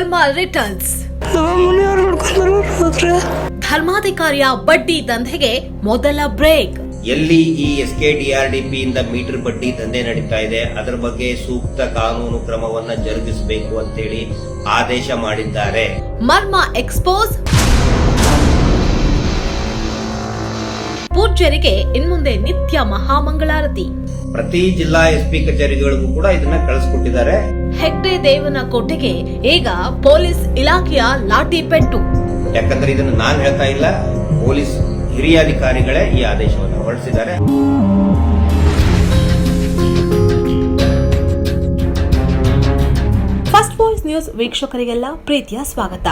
Varma returns. ಧರ್ಮಾಧಿಕಾರಿಯ ಬಡ್ಡಿ ದಂಧೆಗೆ ಮೊದಲ break. ಎಲ್ಲಿ ಈ ಎಸ್ ಕೆ ಡಿಆರ್ಡಿಪಿ ಇಂದ ಮೀಟರ್ ಬಡ್ಡಿ ದಂಧೆ ನಡೀತಾ ಇದೆ ಅದರ ಬಗ್ಗೆ ಸೂಕ್ತ ಕಾನೂನು ಕ್ರಮವನ್ನ ಜರುಗಿಸಬೇಕು ಅಂತೇಳಿ ಆದೇಶ ಮಾಡಿದ್ದಾರೆ. ಮರ್ಮ ಎಕ್ಸ್ಪೋಸ್. ಪೂಜ್ಯರಿಗೆ ಇನ್ಮುಂದೆ ನಿತ್ಯ ಮಹಾಮಂಗಳಾರತಿ. ಪ್ರತಿ ಜಿಲ್ಲಾ ಎಸ್ ಪಿ ಕಚೇರಿಗಳಿಗೂ ಕೂಡ ಇದನ್ನ ಕಳಿಸ್ಕೊಟ್ಟಿದ್ದಾರೆ. ಹೆಗ್ಡೆ ದೇವನ ಕೋಟೆಗೆ ಈಗ ಪೊಲೀಸ್ ಇಲಾಖೆಯ ಲಾಠಿ ಪೆಟ್ಟು. ಯಾಕಂದ್ರೆ ಇದನ್ನು ನಾನು ಹೇಳ್ತಾ ಇಲ್ಲ ಪೊಲೀಸ್ ಹಿರಿಯ ಅಧಿಕಾರಿಗಳೇ ಈ ಆದೇಶವನ್ನು ಹೊರಡಿಸಿದ್ದಾರೆ. ಫಸ್ಟ್ ವಾಯ್ಸ್ ನ್ಯೂಸ್ ವೀಕ್ಷಕರಿಗೆಲ್ಲ ಪ್ರೀತಿಯ ಸ್ವಾಗತ.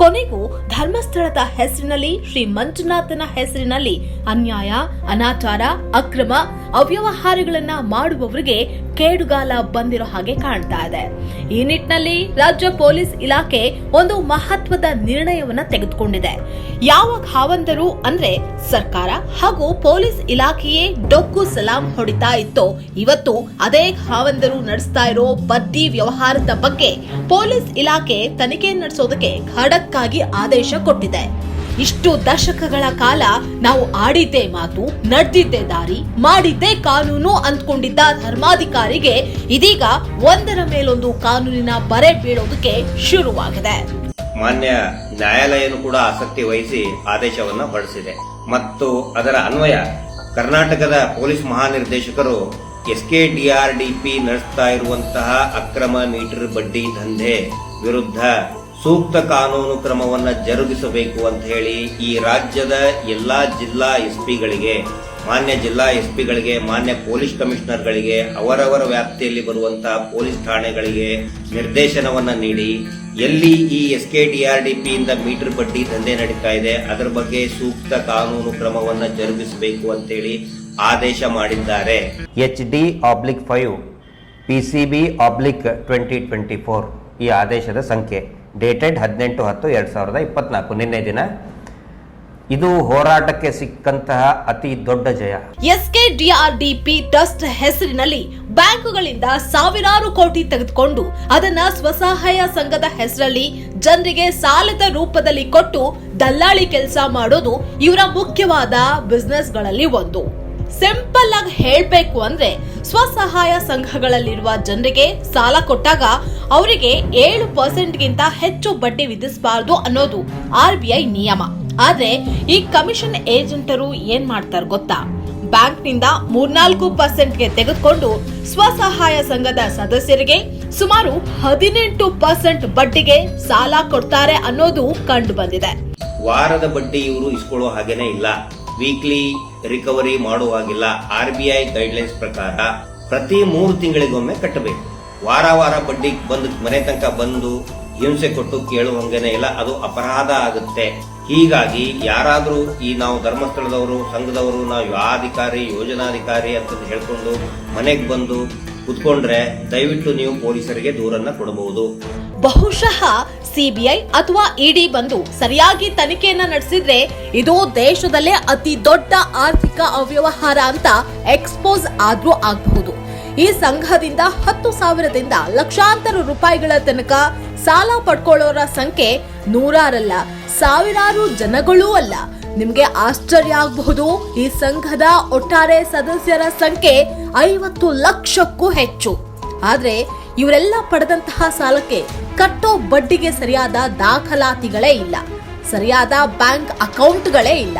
ಕೊನೆಗೂ ಧರ್ಮಸ್ಥಳದ ಹೆಸರಿನಲ್ಲಿ, ಶ್ರೀ ಮಂಜುನಾಥನ ಹೆಸರಿನಲ್ಲಿ ಅನ್ಯಾಯ, ಅನಾಚಾರ, ಅಕ್ರಮ ಅವ್ಯವಹಾರಗಳನ್ನ ಮಾಡುವವರಿಗೆ ಕೇಡುಗಾಲ ಬಂದಿರೋ ಹಾಗೆ ಕಾಣ್ತಾ ಇದೆ. ಈ ನಿಟ್ಟಿನಲ್ಲಿ ರಾಜ್ಯ ಪೊಲೀಸ್ ಇಲಾಖೆ ಒಂದು ಮಹತ್ವದ ನಿರ್ಣಯವನ್ನ ತೆಗೆದುಕೊಂಡಿದೆ. ಯಾವ ಖಾವಂದರು ಅಂದ್ರೆ ಸರ್ಕಾರ ಹಾಗೂ ಪೊಲೀಸ್ ಇಲಾಖೆಯೇ ಡೊಕ್ಕು ಸಲಾಂ ಹೊಡಿತಾ ಇತ್ತೋ, ಇವತ್ತು ಅದೇ ಖಾವಂದರು ನಡೆಸ್ತಾ ಇರೋ ಬಡ್ಡಿ ವ್ಯವಹಾರದ ಬಗ್ಗೆ ಪೊಲೀಸ್ ಇಲಾಖೆ ತನಿಖೆ ನಡೆಸೋದಕ್ಕೆ ಖಡಕ್ ಆಗಿ ಆದೇಶ ಕೊಟ್ಟಿದೆ. ಇಷ್ಟು ದಶಕಗಳ ಕಾಲ ನಾವು ಆಡಿದ್ದೇ ಮಾತು, ನಡೆದಿದ್ದೇ ದಾರಿ, ಮಾಡಿದ್ದೇ ಕಾನೂನು ಅಂದ್ಕೊಂಡಿದ್ದ ಧರ್ಮಾಧಿಕಾರಿಗೆ ಇದೀಗ ಒಂದರ ಮೇಲೊಂದು ಕಾನೂನಿನ ಬರೆ ಬೀಳೋದಕ್ಕೆ ಶುರುವಾಗಿದೆ. ಮಾನ್ಯ ನ್ಯಾಯಾಲಯನು ಕೂಡ ಆಸಕ್ತಿ ವಹಿಸಿ ಆದೇಶವನ್ನ ಹೊರಡಿಸಿದೆ. ಮತ್ತು ಅದರ ಅನ್ವಯ ಕರ್ನಾಟಕದ ಪೊಲೀಸ್ ಮಹಾನಿರ್ದೇಶಕರು ಎಸ್ ಕೆ ಡಿಆರ್ಡಿಪಿ ನಡೆಸ್ತಾ ಇರುವಂತಹ ಅಕ್ರಮ ಮೀಟರ್ ಬಡ್ಡಿ ದಂಧೆ ವಿರುದ್ಧ ಸೂಕ್ತ ಕಾನೂನು ಕ್ರಮವನ್ನು ಜರುಗಿಸಬೇಕು ಅಂತ ಹೇಳಿ ಈ ರಾಜ್ಯದ ಎಲ್ಲಾ ಜಿಲ್ಲಾ ಎಸ್ ಪಿಗಳಿಗೆ ಮಾನ್ಯ ಜಿಲ್ಲಾ ಎಸ್ ಪಿಗಳಿಗೆ ಮಾನ್ಯ ಪೊಲೀಸ್ ಕಮಿಷನರ್ಗಳಿಗೆ, ಅವರವರ ವ್ಯಾಪ್ತಿಯಲ್ಲಿ ಬರುವಂತಹ ಪೊಲೀಸ್ ಠಾಣೆಗಳಿಗೆ ನಿರ್ದೇಶನವನ್ನು ನೀಡಿ, ಎಲ್ಲಿ ಈ S K D R D ಇಂದ ಮೀಟರ್ ಬಡ್ಡಿ ದಂಧೆ ನಡೀತಾ ಇದೆ, ಅದರ ಬಗ್ಗೆ ಸೂಕ್ತ ಕಾನೂನು ಕ್ರಮವನ್ನು ಜರುಗಿಸಬೇಕು ಅಂತೇಳಿ ಆದೇಶ ಮಾಡಿದ್ದಾರೆ. H D oblique five P C B oblique twenty twenty four ಈ ಆದೇಶದ ಸಂಖ್ಯೆ. ಡೇಟೆಡ್ ಹದಿನೆಂಟು ಹತ್ತು ಎರಡು ಸಾವಿರದ ಇಪ್ಪತ್ನಾಲ್ಕು, ನಿನ್ನೆ ದಿನ. ಇದು ಹೋರಾಟಕ್ಕೆ ಸಿಕ್ಕಂತಹ ಅತಿ ದೊಡ್ಡ ಜಯ. ಎಸ್ಕೆಡಿಆರ್ಡಿಪಿ ಟ್ರಸ್ಟ್ ಹೆಸರಿನಲ್ಲಿ ಬ್ಯಾಂಕುಗಳಿಂದ ಸಾವಿರಾರು ಕೋಟಿ ತೆಗೆದುಕೊಂಡು ಅದನ್ನ ಸ್ವಸಹಾಯ ಸಂಘದ ಹೆಸರಲ್ಲಿ ಜನರಿಗೆ ಸಾಲದ ರೂಪದಲ್ಲಿ ಕೊಟ್ಟು ದಲ್ಲಾಳಿ ಕೆಲಸ ಮಾಡೋದು ಇವರ ಮುಖ್ಯವಾದ ಬಿಸ್ನೆಸ್ಗಳಲ್ಲಿ ಒಂದು. ಸಿಂಪಲ್ ಆಗಿ ಹೇಳ್ಬೇಕು ಅಂದ್ರೆ ಸ್ವಸಹಾಯ ಸಂಘಗಳಲ್ಲಿರುವ ಜನರಿಗೆ ಸಾಲ ಕೊಟ್ಟಾಗ ಅವರಿಗೆ ಏಳು ಪರ್ಸೆಂಟ್ಗಿಂತ ಹೆಚ್ಚು ಬಡ್ಡಿ ವಿಧಿಸಬಾರದು ಅನ್ನೋದು ಆರ್ ಬಿ ಐ ನಿಯಮ. ಆದ್ರೆ ಈ ಕಮಿಷನ್ ಏಜೆಂಟರು ಏನ್ ಮಾಡ್ತಾರೆ ಗೊತ್ತಾ? ಬ್ಯಾಂಕ್ನಿಂದ ಮೂರ್ನಾಲ್ಕು ಪರ್ಸೆಂಟ್ಗೆ ತೆಗೆದುಕೊಂಡು ಸ್ವಸಹಾಯ ಸಂಘದ ಸದಸ್ಯರಿಗೆ ಸುಮಾರು ಹದಿನೆಂಟು ಪರ್ಸೆಂಟ್ ಬಡ್ಡಿಗೆ ಸಾಲ ಕೊಡ್ತಾರೆ ಅನ್ನೋದು ಕಂಡು ಬಂದಿದೆ. ವಾರದ ಬಡ್ಡಿ ಇವರು ಇಸ್ಕೊಳ್ಳೋ ಹಾಗೇನೆ ಇಲ್ಲ. ವೀಕ್ಲಿ ರಿಕವರಿ ಮಾಡುವಾಗಿಲ್ಲ. ಆರ್ ಬಿ ಐ ಗೈಡ್ಲೈನ್ಸ್ ಪ್ರಕಾರ ಪ್ರತಿ ಮೂರು ತಿಂಗಳಿಗೊಮ್ಮೆ ಕಟ್ಟಬೇಕು. ವಾರ ವಾರ ಬಡ್ಡಿ ಬಂದು, ಮನೆ ತನಕ ಬಂದು ಹಿಂಸೆ ಕೊಟ್ಟು ಕೇಳುವಂಗೇನೆ ಇಲ್ಲ. ಅದು ಅಪರಾಧ ಆಗುತ್ತೆ. ಹೀಗಾಗಿ ಯಾರಾದರೂ ಈ ನಾವು ಧರ್ಮಸ್ಥಳದವರು, ಸಂಘದವರು, ನಾವು ಅಧಿಕಾರಿ, ಯೋಜನಾಧಿಕಾರಿ ಅಂತ ಹೇಳ್ಕೊಂಡು ಮನೆಗೆ ಬಂದು ಕುತ್ಕೊಂಡ್ರೆ ದಯವಿಟ್ಟು ನೀವು ಪೊಲೀಸರಿಗೆ ದೂರನ್ನ ಕೊಡಬಹುದು. ಬಹುಶಃ ಸಿಬಿಐ ಅಥವಾ ಇಡಿ ಬಂದು ಸರಿಯಾಗಿ ತನಿಖೆಯನ್ನ ನಡೆಸಿದ್ರೆ ಇದು ದೇಶದಲ್ಲೇ ಅತಿ ದೊಡ್ಡ ಆರ್ಥಿಕ ಅವ್ಯವಹಾರ ಅಂತ ಎಕ್ಸ್ಪೋಸ್ ಆದ್ರೂ ಆಗಬಹುದು. ಈ ಸಂಘದಿಂದ ಹತ್ತು ಸಾವಿರದಿಂದ ಲಕ್ಷಾಂತರ ರೂಪಾಯಿಗಳ ತನಕ ಸಾಲ ಪಡ್ಕೊಳ್ಳೋರ ಸಂಖ್ಯೆ ನೂರಾರಲ್ಲ. ಸಾವಿರಾರು ಜನಗಳೂ ಅಲ್ಲ. ನಿಮ್ಗೆ ಆಶ್ಚರ್ಯ ಆಗಬಹುದು? ಈ ಸಂಘದ ಒಟ್ಟಾರೆ ಸದಸ್ಯರ ಸಂಖ್ಯೆ ಐವತ್ತು ಲಕ್ಷಕ್ಕೂ ಹೆಚ್ಚು. ಆದರೆ ಇವರೆಲ್ಲ ಪಡೆದಂತಹ ಸಾಲಕ್ಕೆ ಕಟ್ಟೋ ಬಡ್ಡಿಗೆ ಸರಿಯಾದ ದಾಖಲಾತಿಗಳೇ ಇಲ್ಲ. ಸರಿಯಾದ ಬ್ಯಾಂಕ್ ಅಕೌಂಟ್ಗಳೇ ಇಲ್ಲ.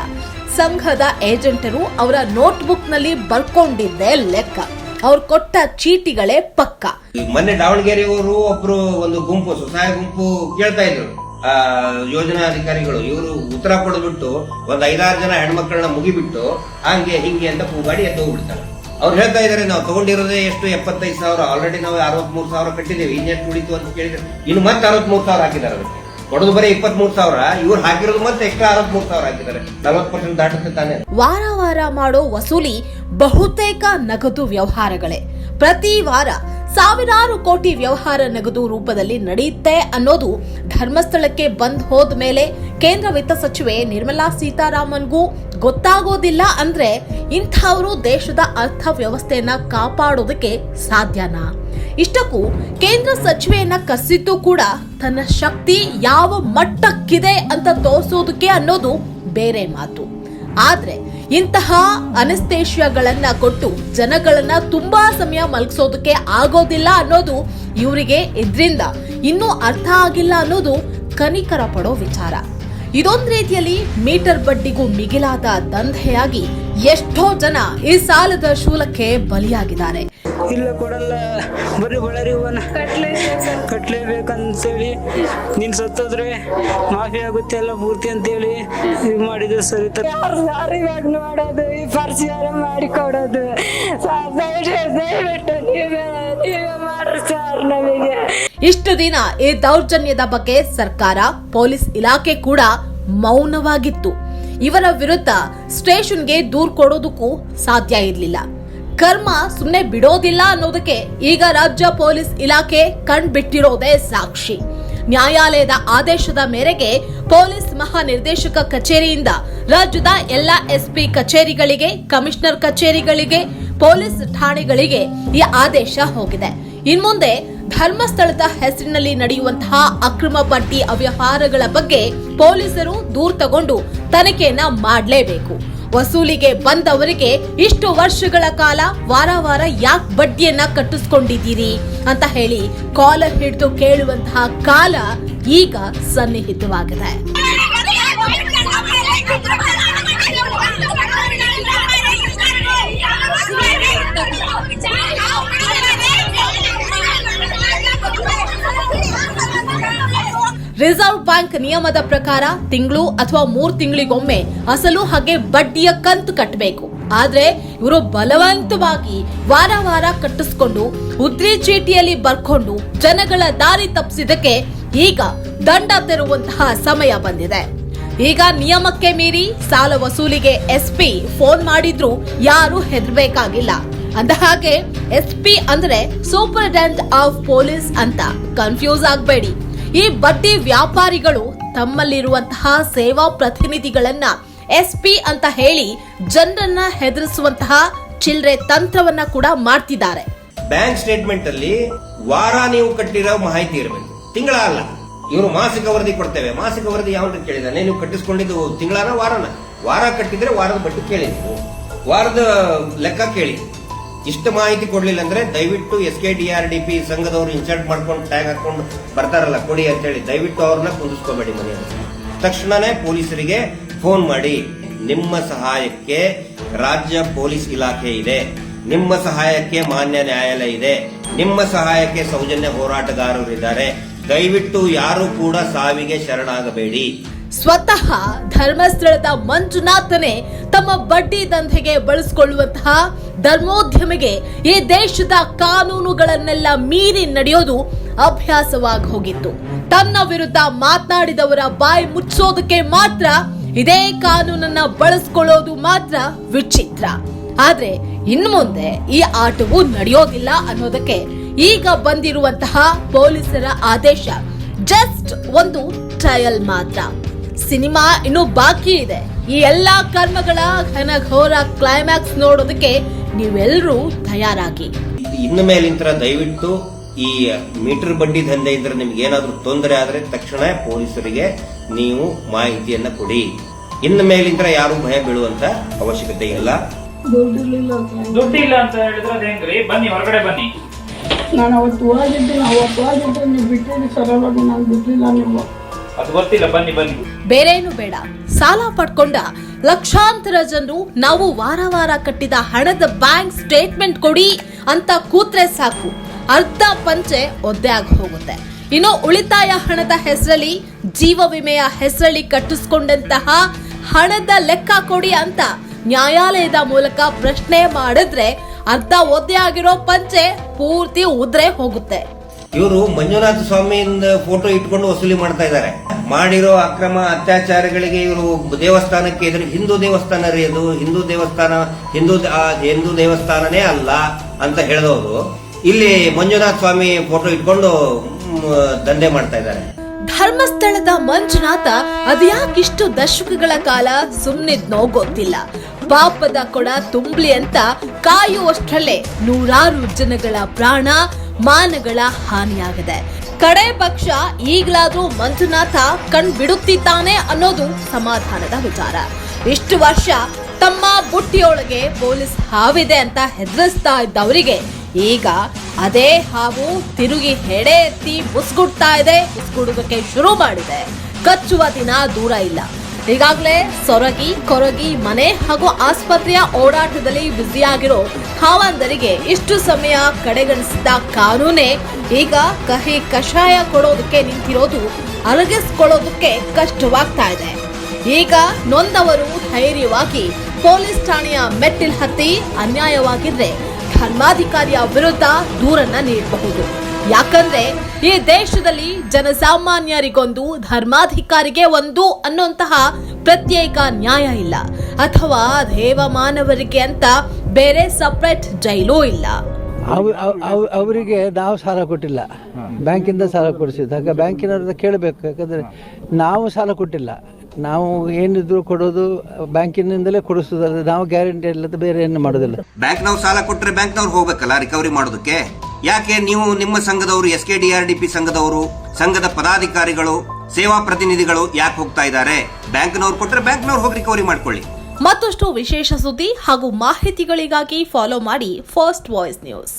ಸಂಘದ ಏಜೆಂಟರು ಅವರ ನೋಟ್ಬುಕ್ನಲ್ಲಿ ಬರ್ಕೊಂಡಿದ್ದೇ ಲೆಕ್ಕ. ಅವ್ರು ಕೊಟ್ಟ ಚೀಟಿಗಳೇ ಪಕ್ಕ. ಮೊನ್ನೆ ದಾವಣಗೆರೆಯವರು ಒಬ್ರು ಒಂದು ಗುಂಪು, ಸ್ವಸಹಾಯ ಗುಂಪು ಕೇಳ್ತಾ ಇದ್ರು. ಯೋಜನಾಧಿಕಾರಿಗಳು ಇವರು ಉತ್ತರ ಕೊಡ್ಬಿಟ್ಟು ಒಂದು ಐದಾರು ಜನ ಹೆಣ್ಮಕ್ಳನ್ನ ಮುಗಿಬಿಟ್ಟು ಹಂಗೆ ಹಿಂಗೆ ಅಂತ ಕೂಗಾಡಿ ಎದ್ದು ಹೋಗ್ಬಿಡ್ತಾರೆ. ಅವ್ರು ಹೇಳ್ತಾ ಇದಾರೆ, ನಾವು ತಗೊಂಡಿರೋದೇ ಎಷ್ಟು? ಎಪ್ಪತ್ತೈದು ಸಾವಿರ. ಆಲ್ರೆಡಿ ನಾವು ಅರವತ್ಮೂರು ಸಾವಿರ ಕಟ್ಟಿದ್ದೇವೆ. ಇನ್ನೆಷ್ಟು ಉಳಿತು ಅಂತ ಕೇಳಿದ್ರೆ, ಇನ್ನು ಮತ್ತೆ ಅರವತ್ಮೂರು ಸಾವಿರ ಹಾಕಿದ್ದಾರೆ ಅದಕ್ಕೆ. ಕೊಡೋದು ಬರೀ ಇಪ್ಪತ್ಮೂರು ಸಾವಿರ. ಇವ್ರು ಹಾಕಿರೋದು ಮತ್ತೆ ಎಕ್ಸ್ಟ್ರಾ ಅರವತ್ಮೂರು ಸಾವಿರ ಹಾಕಿದ್ದಾರೆ. ನಲವತ್ತು ಪರ್ಸೆಂಟ್ ದಾಟುತ್ತೆ ತಾನೆ. ವಾರ ವಾರ ಮಾಡೋ ವಸೂಲಿ ಬಹುತೇಕ ನಗದು ವ್ಯವಹಾರಗಳೇ. ಪ್ರತಿ ವಾರ ಸಾವಿರಾರು ಕೋಟಿ ವ್ಯವಹಾರ ನಗದು ರೂಪದಲ್ಲಿ ನಡೆಯುತ್ತೆ ಅನ್ನೋದು ಧರ್ಮಸ್ಥಳಕ್ಕೆ ಬಂದ್ ಹೋದ ಮೇಲೆ ಕೇಂದ್ರ ವಿತ್ತ ಸಚಿವೆ ನಿರ್ಮಲಾ ಸೀತಾರಾಮನ್ಗೂ ಗೊತ್ತಾಗೋದಿಲ್ಲ ಅಂದ್ರೆ ಇಂಥವರು ದೇಶದ ಅರ್ಥವ್ಯವಸ್ಥೆಯನ್ನ ಕಾಪಾಡೋದಕ್ಕೆ ಸಾಧ್ಯನಾ? ಇಷ್ಟಕ್ಕೂ ಕೇಂದ್ರ ಸಚಿವೆಯನ್ನ ಕಸಿತು ಕೂಡ ತನ್ನ ಶಕ್ತಿ ಯಾವ ಮಟ್ಟಕ್ಕಿದೆ ಅಂತ ತೋರಿಸೋದಕ್ಕೆ ಅನ್ನೋದು ಬೇರೆ ಮಾತು. ಆದ್ರೆ ಇಂತಹ ಅನಸ್ತೇಷಿಯಾಗಳನ್ನ ಕೊಟ್ಟು ಜನಗಳನ್ನ ತುಂಬಾ ಸಮಯ ಮಲಗಿಸೋದಕ್ಕೆ ಆಗೋದಿಲ್ಲ ಅನ್ನೋದು ಇವರಿಗೆ ಇದ್ರಿಂದ. ಇನ್ನೂ ಅರ್ಥ ಆಗಿಲ್ಲ ಅನ್ನೋದು ಕನಿಕರ ಪಡೋ ವಿಚಾರ. ಇದೊಂದ್ ರೀತಿಯಲ್ಲಿ ಮೀಟರ್ ಬಡ್ಡಿಗೂ ಮಿಗಿಲಾದ ದಂಧೆಯಾಗಿ ಎಷ್ಟೋ ಜನ ಈ ಸಾಲದ ಶೂಲಕ್ಕೆ ಬಲಿಯಾಗಿದ್ದಾರೆ. ಇಲ್ಲ ಕೊಡಲ್ಲ ಬರೀ ಬಳ್ಳಾರಿ ಹೂವನ ಕಟ್ಲೇಬೇಕಂತೇಳಿ ನಿನ್ ಸತ್ತೋದ್ರೆ ಮಾಫಿ ಆಗುತ್ತೆ ಎಲ್ಲ ಪೂರ್ತಿ ಅಂತೇಳಿ ಇದು ಮಾಡಿದ್ರು ಸರಿ ಯಾರು ಇವಾಗ ನೋಡೋದು ಈ ಪರಿಚಯ ಮಾಡಿಕೊಡೋದು. ಸರ್ ದಯವಿಟ್ಟು ದಯವಿಟ್ಟು ನೀವೇ ನೀವೇ ಮಾಡ್ರಿ ಸರ್ ನಮಗೆ. ಇಷ್ಟು ದಿನ ಈ ದೌರ್ಜನ್ಯದ ಬಗ್ಗೆ ಸರ್ಕಾರ, ಪೊಲೀಸ್ ಇಲಾಖೆ ಕೂಡ ಮೌನವಾಗಿತ್ತು. ಇವರ ವಿರುದ್ಧ ಸ್ಟೇಷನ್ಗೆ ದೂರು ಕೊಡೋದಕ್ಕೂ ಸಾಧ್ಯ ಇರಲಿಲ್ಲ. ಕರ್ಮ ಸುಮ್ಮನೆ ಬಿಡೋದಿಲ್ಲ ಅನ್ನೋದಕ್ಕೆ ಈಗ ರಾಜ್ಯ ಪೊಲೀಸ್ ಇಲಾಖೆ ಕಣ್ಬಿಟ್ಟಿರೋದೇ ಸಾಕ್ಷಿ. ನ್ಯಾಯಾಲಯದ ಆದೇಶದ ಮೇರೆಗೆ ಪೊಲೀಸ್ ಮಹಾನಿರ್ದೇಶಕ ಕಚೇರಿಯಿಂದ ರಾಜ್ಯದ ಎಲ್ಲ ಎಸ್ಪಿ ಕಚೇರಿಗಳಿಗೆ, ಕಮಿಷನರ್ ಕಚೇರಿಗಳಿಗೆ, ಪೊಲೀಸ್ ಠಾಣೆಗಳಿಗೆ ಈ ಆದೇಶ ಹೋಗಿದೆ. ಇನ್ಮುಂದೆ ಧರ್ಮಸ್ಥಳದ ಹೆಸರಿನಲ್ಲಿ ನಡೆಯುವಂತಹ ಅಕ್ರಮ ಪಟ್ಟಿ ಅವ್ಯವಹಾರಗಳ ಬಗ್ಗೆ ಪೊಲೀಸರು ದೂರ್ ತಗೊಂಡು ತನಿಖೆಯನ್ನ ಮಾಡಲೇಬೇಕು. ವಸೂಲಿಗೆ ಬಂದವರಿಗೆ ಇಷ್ಟು ವರ್ಷಗಳ ಕಾಲ ವಾರ ವಾರ ಯಾಕೆ ಬಡ್ಡಿಯನ್ನ ಕಟ್ಟಿಸ್ಕೊಂಡಿದ್ದೀರಿ? ಅಂತ ಹೇಳಿ ಕಾಲರ್ ಹಿಡಿದು ಕೇಳುವಂತಹ ಕಾಲ ಈಗ ಸನ್ನಿಹಿತವಾಗಿದೆ. ರಿಸರ್ವ್ ಬ್ಯಾಂಕ್ ನಿಯಮದ ಪ್ರಕಾರ ತಿಂಗಳು ಅಥವಾ ಮೂರ್ ತಿಂಗಳಿಗೊಮ್ಮೆ ಅಸಲು ಹಾಗೆ ಬಡ್ಡಿಯ ಕಂತು ಕಟ್ಟಬೇಕು ಆದ್ರೆ ಇವರು ಬಲವಂತವಾಗಿ ವಾರ ವಾರ ಕಟ್ಟಿಸ್ಕೊಂಡು ಉದ್ರಿ ಚೀಟಿಯಲ್ಲಿ ಬರ್ಕೊಂಡು ಜನಗಳ ದಾರಿ ತಪ್ಪಿಸಿದಕ್ಕೆ ಈಗ ದಂಡ ತೆರುವಂತಹ ಸಮಯ ಬಂದಿದೆ. ಈಗ ನಿಯಮಕ್ಕೆ ಮೀರಿ ಸಾಲ ವಸೂಲಿಗೆ ಎಸ್ಪಿ ಫೋನ್ ಮಾಡಿದ್ರು ಯಾರು ಹೆದರ್ಬೇಕಾಗಿಲ್ಲ. ಅಂದ ಹಾಗೆ ಎಸ್ಪಿ ಅಂದ್ರೆ ಸೂಪರಿಂಟೆಂಡೆಂಟ್ ಆಫ್ ಪೊಲೀಸ್ ಅಂತ. ಕನ್ಫ್ಯೂಸ್ ಆಗಬೇಡಿ. ಈ ಬಡ್ಡಿ ವ್ಯಾಪಾರಿಗಳು ತಮ್ಮಲ್ಲಿರುವಂತಹ ಸೇವಾ ಪ್ರತಿನಿಧಿಗಳನ್ನ ಎಸ್ಪಿ ಅಂತ ಹೇಳಿ ಜನರನ್ನ ಹೆದರಿಸುವಂತಹ ಚಿಲ್ಲರೆ ತಂತ್ರವನ್ನ ಕೂಡ ಮಾಡ್ತಿದ್ದಾರೆ. ಬ್ಯಾಂಕ್ ಸ್ಟೇಟ್ಮೆಂಟ್ ಅಲ್ಲಿ ವಾರ ನೀವು ಕಟ್ಟಿರೋ ಮಾಹಿತಿ ಇರಬೇಕು. ತಿಂಗಳ ಅಲ್ಲ. ಇವರು ಮಾಸಿಕ ವರದಿ ಕೊಡ್ತೇವೆ. ಮಾಸಿಕ ವರದಿ ಯಾವ ಕೇಳಿದಾನೆ ನೀವು ಕಟ್ಟಿಸ್ಕೊಂಡಿದ್ದು ತಿಂಗಳಾನ ವಾರನ? ವಾರ ಕಟ್ಟಿದ್ರೆ ವಾರದ ಬಡ್ಡಿ ಕೇಳಿ ವಾರದ ಲೆಕ್ಕ ಕೇಳಿ. ಇಷ್ಟು ಮಾಹಿತಿ ಕೊಡ್ಲಿಲ್ಲ ಅಂದ್ರೆ ದಯವಿಟ್ಟು S K D R D P ಸಂಘದವರು ಇನ್ಸರ್ಟ್ ಮಾಡ್ಕೊಂಡು, ಟ್ಯಾಗ್ ಹಾಕೊಂಡು ಬರ್ತಾರಲ್ಲ, ಕೊಡಿ ಅಂತೇಳಿ ದಯವಿಟ್ಟು ಅವ್ರನ್ನ ಕುಂದಿಸ್ಕೋಬೇಡಿ ಮನೆಯಲ್ಲಿ ತಕ್ಷಣನೇ ಪೊಲೀಸರಿಗೆ ಫೋನ್ ಮಾಡಿ, ನಿಮ್ಮ ಸಹಾಯಕ್ಕೆ ರಾಜ್ಯ ಪೊಲೀಸ್ ಇಲಾಖೆ ಇದೆ. ನಿಮ್ಮ ಸಹಾಯಕ್ಕೆ ಮಾನ್ಯ ನ್ಯಾಯಾಲಯ ಇದೆ. ನಿಮ್ಮ ಸಹಾಯಕ್ಕೆ ಸೌಜನ್ಯ ಹೋರಾಟಗಾರರು ಇದ್ದಾರೆ. ದಯವಿಟ್ಟು ಯಾರು ಕೂಡ ಸಾವಿಗೆ ಶರಣಾಗಬೇಡಿ. ಸ್ವತಃ ಧರ್ಮಸ್ಥಳದ ಮಂಜುನಾಥನೇ ತಮ್ಮ ಬಡ್ಡಿ ದಂಧೆಗೆ ಬಳಸಿಕೊಳ್ಳುವಂತಹ ಧರ್ಮೋದ್ಯಮಿಗೆ ಈ ದೇಶದ ಕಾನೂನುಗಳನ್ನೆಲ್ಲ ಮೀರಿ ನಡೆಯೋದು ಅಭ್ಯಾಸವಾಗಿ ಹೋಗಿತ್ತು. ತನ್ನ ವಿರುದ್ಧ ಮಾತನಾಡಿದವರ ಬಾಯಿ ಮುಚ್ಚೋದಕ್ಕೆ ಮಾತ್ರ ಇದೇ ಕಾನೂನನ್ನ ಬಳಸ್ಕೊಳ್ಳೋದು ಮಾತ್ರ ವಿಚಿತ್ರ. ಆದ್ರೆ ಇನ್ನು ಮುಂದೆ ಈ ಆಟವು ನಡೆಯೋದಿಲ್ಲ ಅನ್ನೋದಕ್ಕೆ ಈಗ ಬಂದಿರುವಂತಹ ಪೊಲೀಸರ ಆದೇಶ. ಜಸ್ಟ್ ಒಂದು ಟ್ರಯಲ್ ಮಾತ್ರ. ಸಿನಿಮಾ ಇನ್ನು ಬಾಕಿ ಇದೆ. ಈ ಎಲ್ಲಾ ಕರ್ಮಗಳ ಘನಘೋರ ಕ್ಲೈಮ್ಯಾಕ್ಸ್ ನೋಡೋದಕ್ಕೆ ನೀವೆಲ್ಲರೂ ತಯಾರಾಗಿ. ಇನ್ನು ಮೇಲಿಂತ್ರ ದಯವಿಟ್ಟು ಈ ಮೀಟರ್ ಬಡ್ಡಿ ದಂಧೆ ಇದ್ರೆ ನಿಮ್ಗೆ ಏನಾದ್ರೂ ತೊಂದರೆ ಆದ್ರೆ ತಕ್ಷಣ ಪೊಲೀಸರಿಗೆ ನೀವು ಮಾಹಿತಿಯನ್ನ ಕೊಡಿ. ಇನ್ನು ಮೇಲಿಂತ್ರ ಯಾರು ಭಯ ಬೀಳುವಂತ ಅವಶ್ಯಕತೆ ಇಲ್ಲ. ದುಡ್ಡು ಇಲ್ಲ ಅಂತ ಹೇಳಿದ್ರೆ ಅದ್ ಹೆಂಗ್ರಿ? ಬನ್ನಿ ಹೊರಗಡೆ ಬನ್ನಿ. ನಾನು ಅವತ್ತು ಹೋಗಿದ್ದೀನಿ ಅವತ್ತು ಹೋಗಿದ್ದೆ ನೀವು ಬಿಟ್ಟಿರಿ ಸರಳವಾಗಿ ನಾನು ಬಿಟ್ಟಿಲ್ಲ ನೀವು. ಅದು ಗೊತ್ತಿಲ್ಲ ಬನ್ನಿ ಬನ್ನಿ. ಬೇರೇನು ಬೇಡ. ಸಾಲ ಪಡ್ಕೊಂಡ ಲಕ್ಷಾಂತರ ಜನರು ನಾವು ವಾರ ವಾರ ಕಟ್ಟಿದ ಹಣದ ಬ್ಯಾಂಕ್ ಸ್ಟೇಟ್ಮೆಂಟ್ ಕೊಡಿ ಅಂತ ಕೂತ್ರೆ ಸಾಕು. ಅರ್ಧ ಪಂಚೆ ಒದ್ದೆ ಆಗಿ ಹೋಗುತ್ತೆ. ಇನ್ನು ಉಳಿತಾಯ ಹಣದ ಹೆಸರಲ್ಲಿ, ಜೀವ ವಿಮೆಯ ಹೆಸರಲ್ಲಿ ಕಟ್ಟಿಸ್ಕೊಂಡಂತಹ ಹಣದ ಲೆಕ್ಕ ಕೊಡಿ ಅಂತ ನ್ಯಾಯಾಲಯದ ಮೂಲಕ ಪ್ರಶ್ನೆ ಮಾಡಿದ್ರೆ ಅರ್ಧ ಒದ್ದೆ ಆಗಿರೋ ಪಂಚೆ ಪೂರ್ತಿ ಉದ್ರೆ ಹೋಗುತ್ತೆ. ಇವರು ಮಂಜುನಾಥ ಸ್ವಾಮಿಯಿಂದ ಫೋಟೋ ಇಟ್ಕೊಂಡು ವಸೂಲಿ ಮಾಡ್ತಾ ಇದ್ದಾರೆ. ಮಾಡಿರೋ ಅಕ್ರಮ ಅತ್ಯಾಚಾರಗಳಿಗೆ ಇವರು ದೇವಸ್ಥಾನಕ್ಕೆ ಎದುರು ಹಿಂದೂ ದೇವಸ್ಥಾನ ರೀ ಹಿಂದೂ ದೇವಸ್ಥಾನ, ಹಿಂದೂ ಹಿಂದೂ ದೇವಸ್ಥಾನನೇ ಅಲ್ಲ ಅಂತ ಹೇಳಿದವರು ಇಲ್ಲಿ ಮಂಜುನಾಥ ಸ್ವಾಮಿ ಫೋಟೋ ಇಟ್ಕೊಂಡು ದಂಧೆ ಮಾಡ್ತಾ ಇದ್ದಾರೆ. ಧರ್ಮಸ್ಥಳದ ಮಂಜುನಾಥ ಅದ್ಯಾಕಿಷ್ಟು ದಶಕಗಳ ಕಾಲ ಸುಮ್ಮನಿದ್ನೋ ಗೊತ್ತಿಲ್ಲ. ಪಾಪದ ಕೊಡ ತುಂಬ್ಲಿ ಅಂತ ಕಾಯುವಷ್ಟರಲ್ಲೇ ನೂರಾರು ಜನಗಳ ಪ್ರಾಣ ಮಾನಗಳ ಹಾನಿಯಾಗಿದೆ. ಕಡೆ ಪಕ್ಷ ಈಗಲಾದ್ರೂ ಮಂಜುನಾಥ ಕಣ್ ಬಿಡುತ್ತಿದ್ದಾನೆ ಅನ್ನೋದು ಸಮಾಧಾನದ ವಿಚಾರ. ಇಷ್ಟು ವರ್ಷ ತಮ್ಮ ಬುಟ್ಟಿಯೊಳಗೆ ಪೊಲೀಸ್ ಹಾವಿದೆ ಅಂತ ಹೆದರಿಸ್ತಾ ಇದ್ದವರಿಗೆ ಈಗ ಅದೇ ಹಾವು ತಿರುಗಿ ಹೆಡೆ ಎತ್ತಿ ಮುಸ್ಗುಡ್ತಾ ಇದೆ, ಮುಸ್ಗುಡುಗಕ್ಕೆ ಶುರು ಮಾಡಿದೆ. ಕಚ್ಚುವ ದಿನ ದೂರ ಇಲ್ಲ. ಈಗಾಗಲೇ ಸೊರಗಿ, ಕೊರಗಿ, ಮನೆ ಹಾಗೂ ಆಸ್ಪತ್ರೆಯ ಓಡಾಟದಲ್ಲಿ ಬ್ಯುಸಿಯಾಗಿರೋ ಹಾವಂದರಿಗೆ ಇಷ್ಟು ಸಮಯ ಕಡೆಗಣಿಸಿದ್ದ ಕಾನೂನೇ ಈಗ ಕಹಿ ಕಷಾಯ ಕೊಡೋದಕ್ಕೆ ನಿಂತಿರೋದು ಅರಗಿಸ್ಕೊಳ್ಳೋದಕ್ಕೆ ಕಷ್ಟವಾಗ್ತಾ ಇದೆ. ಈಗ ನೊಂದವರು ಧೈರ್ಯವಾಗಿ ಪೊಲೀಸ್ ಠಾಣೆಯ ಮೆಟ್ಟಿಲ್ ಹತ್ತಿ ಅನ್ಯಾಯವಾಗಿದ್ರೆ ಧರ್ಮಾಧಿಕಾರಿಯ ವಿರುದ್ಧ ದೂರನ್ನ ನೀಡಬಹುದು. ಯಾಕಂದ್ರೆ ಈ ದೇಶದಲ್ಲಿ ಜನಸಾಮಾನ್ಯರಿಗೊಂದು ಧರ್ಮಾಧಿಕಾರಿಗೆ ಒಂದು ಅನ್ನುವಂತಹ ಪ್ರತ್ಯೇಕ ನ್ಯಾಯ ಇಲ್ಲ. ಅಥವಾ ದೇವಮಾನವರಿಗೆ ಅಂತ ಬೇರೆ ಸಪ್ರೇಟ್ ಜೈಲೂ ಇಲ್ಲ. ಅವ್ ಅವ್- ಅವ್- ಅವರಿಗೆ ನಾವು ಸಾಲ ಕೊಟ್ಟಿಲ್ಲ. ಬ್ಯಾಂಕಿಂದ ಸಾಲ ಕೊಡಿಸಿದಾಗ ಬ್ಯಾಂಕಿನವ್ರನ್ನ ಕೇಳಬೇಕು. ಯಾಕಂದರೆ ನಾವು ಸಾಲ ಕೊಟ್ಟಿಲ್ಲ. ನಾವು ಏನಿದ್ರು ಕೊಡೋದು ಬ್ಯಾಂಕಿನಿಂದಲೇ ಕೊಡಿಸೋದಲ್ಲ ನಾವು ಗ್ಯಾರಂಟಿ ಇಲ್ಲದ ಬೇರೆ ಏನು ಮಾಡೋದಿಲ್ಲ. ಬ್ಯಾಂಕ್ ನಾವು ಸಾಲ ಕೊಟ್ಟರೆ ಬ್ಯಾಂಕ್ನವ್ರು ಹೋಗ್ಬೇಕಲ್ಲ ರಿಕವರಿ ಮಾಡೋದಕ್ಕೆ? ಯಾಕೆ ನೀವು ನಿಮ್ಮ ಸಂಘದವರು, S K D R D P ಸಂಘದವರು, ಸಂಘದ ಪದಾಧಿಕಾರಿಗಳು, ಸೇವಾ ಪ್ರತಿನಿಧಿಗಳು ಯಾಕೆ ಹೋಗ್ತಾ ಇದ್ದಾರೆ? ಬ್ಯಾಂಕ್ನವ್ರು ಕೊಟ್ಟರೆ ಬ್ಯಾಂಕ್ನವ್ರು ಹೋಗಿ ರಿಕವರಿ ಮಾಡ್ಕೊಳ್ಳಿ. ಮತ್ತಷ್ಟು ವಿಶೇಷ ಸುದ್ದಿ ಹಾಗೂ ಮಾಹಿತಿಗಳಿಗಾಗಿ ಫಾಲೋ ಮಾಡಿ ಫಸ್ಟ್ ವಾಯ್ಸ್ ನ್ಯೂಸ್